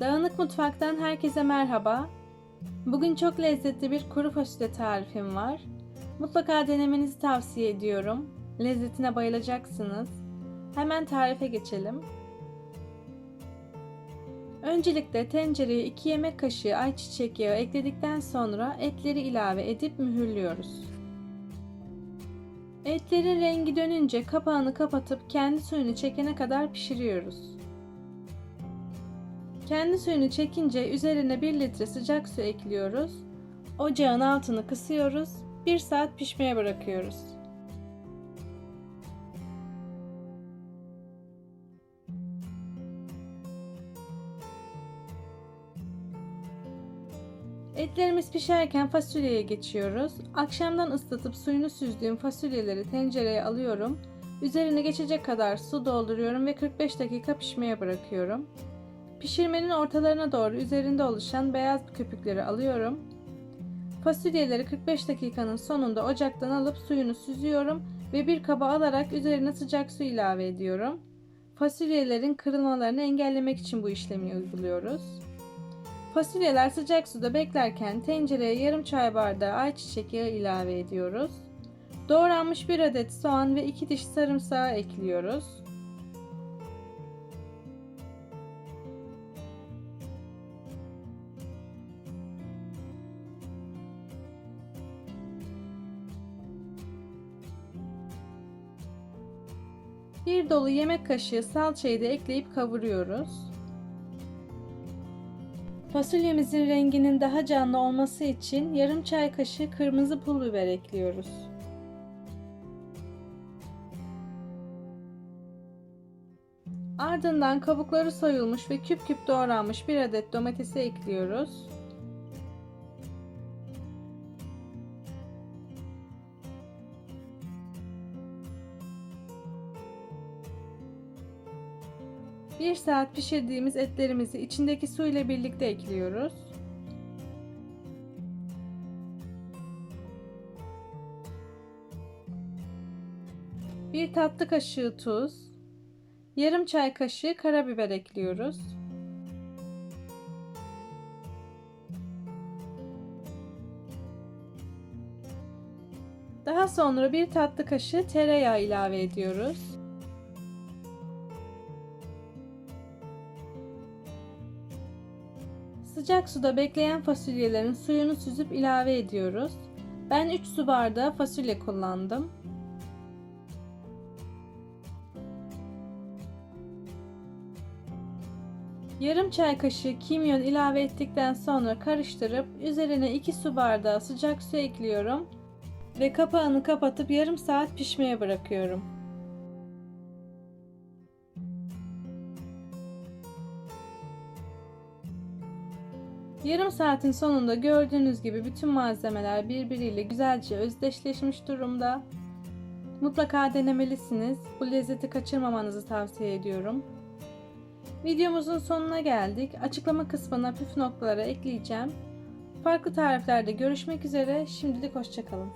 Dağınık Mutfak'tan herkese merhaba. Bugün çok lezzetli bir kuru fasulye tarifim var. Mutlaka denemenizi tavsiye ediyorum. Lezzetine bayılacaksınız. Hemen tarife geçelim. Öncelikle tencereye 2 yemek kaşığı ayçiçek yağı ekledikten sonra etleri ilave edip mühürlüyoruz. Etlerin rengi dönünce kapağını kapatıp kendi suyunu çekene kadar pişiriyoruz. Kendi suyunu çekince üzerine 1 litre sıcak su ekliyoruz. Ocağın altını kısıyoruz. 1 saat pişmeye bırakıyoruz. Etlerimiz pişerken fasulyeye geçiyoruz. Akşamdan ıslatıp suyunu süzdüğüm fasulyeleri tencereye alıyorum. Üzerine geçecek kadar su dolduruyorum ve 45 dakika pişmeye bırakıyorum. Pişirmenin ortalarına doğru üzerinde oluşan beyaz köpükleri alıyorum. Fasulyeleri 45 dakikanın sonunda ocaktan alıp suyunu süzüyorum ve bir kaba alarak üzerine sıcak su ilave ediyorum. Fasulyelerin kırılmalarını engellemek için bu işlemi uyguluyoruz. Fasulyeler sıcak suda beklerken tencereye yarım çay bardağı ayçiçek yağı ilave ediyoruz. Doğranmış bir adet soğan ve 2 diş sarımsağı ekliyoruz. Bir dolu yemek kaşığı salçayı da ekleyip kavuruyoruz. Fasulyemizin renginin daha canlı olması için yarım çay kaşığı kırmızı pul biber ekliyoruz. Ardından kabukları soyulmuş ve küp küp doğranmış bir adet domatesi ekliyoruz. Bir saat pişirdiğimiz etlerimizi içindeki su ile birlikte ekliyoruz. Bir tatlı kaşığı tuz, yarım çay kaşığı karabiber ekliyoruz. Daha sonra bir tatlı kaşığı tereyağı ilave ediyoruz. Sıcak suda bekleyen fasulyelerin suyunu süzüp ilave ediyoruz. Ben 3 su bardağı fasulye kullandım. Yarım çay kaşığı kimyon ilave ettikten sonra karıştırıp üzerine 2 su bardağı sıcak su ekliyorum ve kapağını kapatıp yarım saat pişmeye bırakıyorum. Yarım saatin sonunda gördüğünüz gibi bütün malzemeler birbiriyle güzelce özdeşleşmiş durumda. Mutlaka denemelisiniz. Bu lezzeti kaçırmamanızı tavsiye ediyorum. Videomuzun sonuna geldik. Açıklama kısmına püf noktaları ekleyeceğim. Farklı tariflerde görüşmek üzere. Şimdilik hoşçakalın.